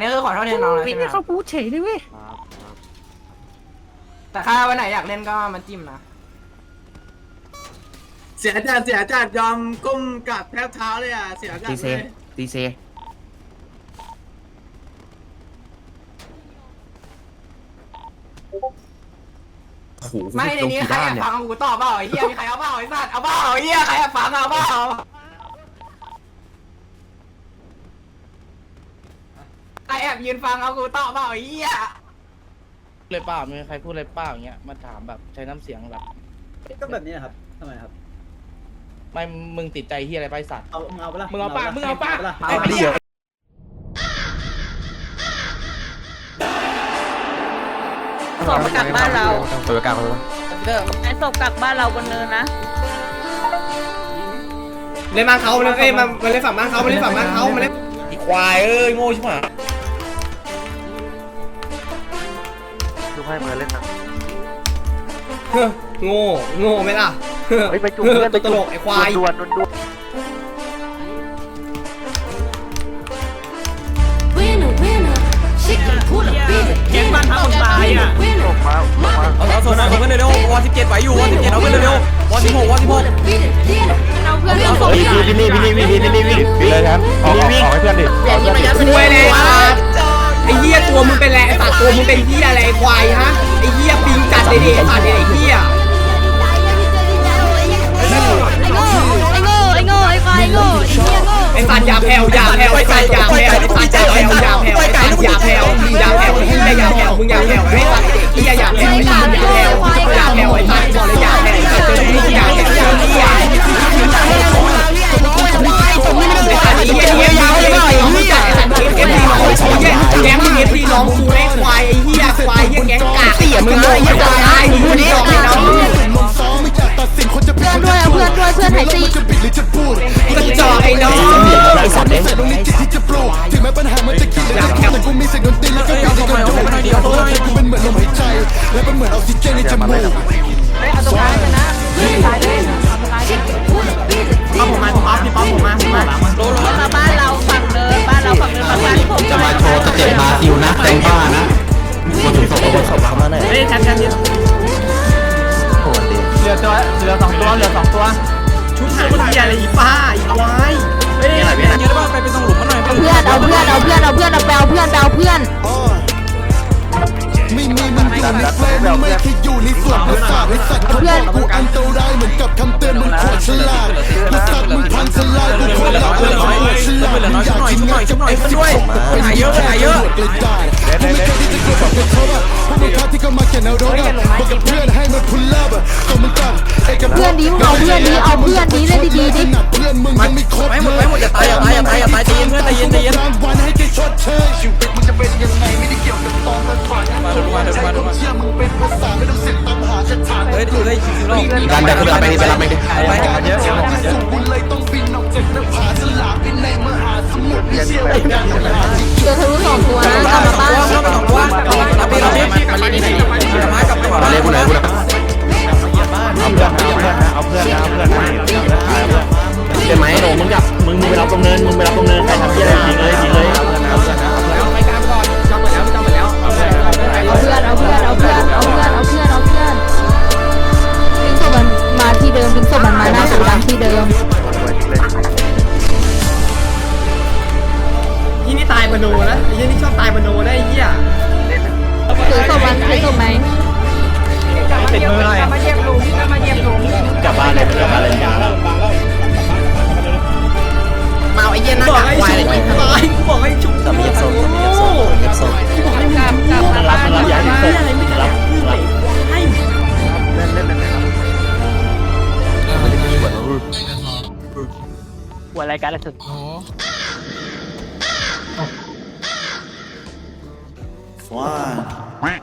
นนี้คือขอโทษแทนน้องแล้วไม่ใช่ไหมได้ครัเขาบพูดเฉยเลยเว้ยแต่ถ้าวันไหนอยากเล่นก็มาจิ้มนะ เสียจัดเสียจัดยอมก้มกราบแทบเท้าเลยอะเสียจัดตีเซเลยตีเซโอ้โหไม่ในลงนี้กี่ใครด้าอนยากเนี่ยฟังกูตอบเปล่าไอ้เหี้ยมีใครเอาเปล่าไอ้สัตว์เอาเปล่าไอ้เหี้ยใครอยากฟังเอาเปล่าใครแอบ ยืนฟังเอากูตอบเปล่าไอ้เหี้ยเลยเปล่ามีใครพูดอะไรเปล่าอย่างเงี้ยมาถามแบบใช้น้ำเสียงแบบก็แบบนี้นะครับทำไมครับไม่มึงติดใจที่อะไรไปสัตว์เอามึงเอาปะล่ะมึงเอาปะมึงเอาปะล่ะเอาไอ้เหี้ยศพกลับบ้านเราตัวกลางเลยเด้อไอ้ศพกลับบ้านเราบนเนินนะเล่นบ้านเขาเล่นเอ้ยมามาเล่นฝั่งบ้านเขามาเล่นฝั่งบ้านเขามาเล่นอีควายเอ้ยโง่ชิบหาย ให้มือเล่นนะเฮ้อโง่โง่ไหมล่ะเฮ้อเฮ้ยไปจุ่มเพื่อนตัวตลกไอ้ควายดวนดวนดวน Winner, winner, she can pull a beat it. แก๊งบ้านพักคนตายอะ Winner, ออกมาออกมาเอาเอาโซนเอาเพื่อนเร็วๆวอสิบเจ็ดไหวอยู่วอสิบเจ็ดเอาเพื่อนเร็วๆวอสิบหกวอสิบหก beat it, beat it. เอาเพื่อนเอาเอาศพเพื่อนพี่นี่พี่นี่พี่นี่พี่นี่พี่นี่พี่เลยแทนออกออกออกให้เพื่อนดิเดี๋ยวนี้มันยัด ตัวมึงเป็นแหละไอ้สัตว์ตัวมึงเป็นเหี้ยอะไรควายฮะไอ้เหี้ยปิงจัดเลยดิไอ้สัตว์เนี่ยไอ้เหี้ย กระจอกไอ้น้องไอ้สัตว์เด้งอยากแข่งกูมีเสียงดนตรีแล้วก็มีเสียงดนตรีกูเป็นเหมือนลมหายใจ และเป็นเหมือนออกซิเจนในจมูกเอาตรงกลางเลยนะตายเลยเอาผมมาผมเอาพี่ป๊อปผมมาผมมามาบ้านเราฝั่งเนินบ้านเราฝั่งเนินฝั่งบ้านผมจะมาโชว์สเต็ปมาซิวนะแตงบ้านะมาถึงศพคนศพมาหน่อยเฮ้ยแชมป์แชมป์โหดดิเหลือตัวเหลือสองตัวเหลือสองตัวชุดหาย เหี้ยอะไรอีป้าอีควายารถอะบอกกับเพื่อนให้มันพุลลับอะก็มึงตัดไอ้กับเพื่อนดีมึงเอาเพื่อนดีเอาเพื่อนดีเล่นดีๆดิขนาดเพื่อนมึงยังไม่ครบไม่หมดไม่หมดอย่าตายอย่าตายอย่าตายอย่าตายใจเย็นเพื่อนใจเย็นใจเย็นรางวัลให้แกชดเชยชีวิตมึงจะเป็นยังไงไม่ได้เกี่ยวกับตอนมันผ่านมาดูมาดูมาดูมาเชื่อมึงเป็นภาษาไม่ต้องเสียตามหาชัดๆเฮ้ยดูได้ชิวๆรอบดันเดี๋ยวไปรับไปดิไปรับไปดิไปกันเยอะ หัวรายการละสุดว้า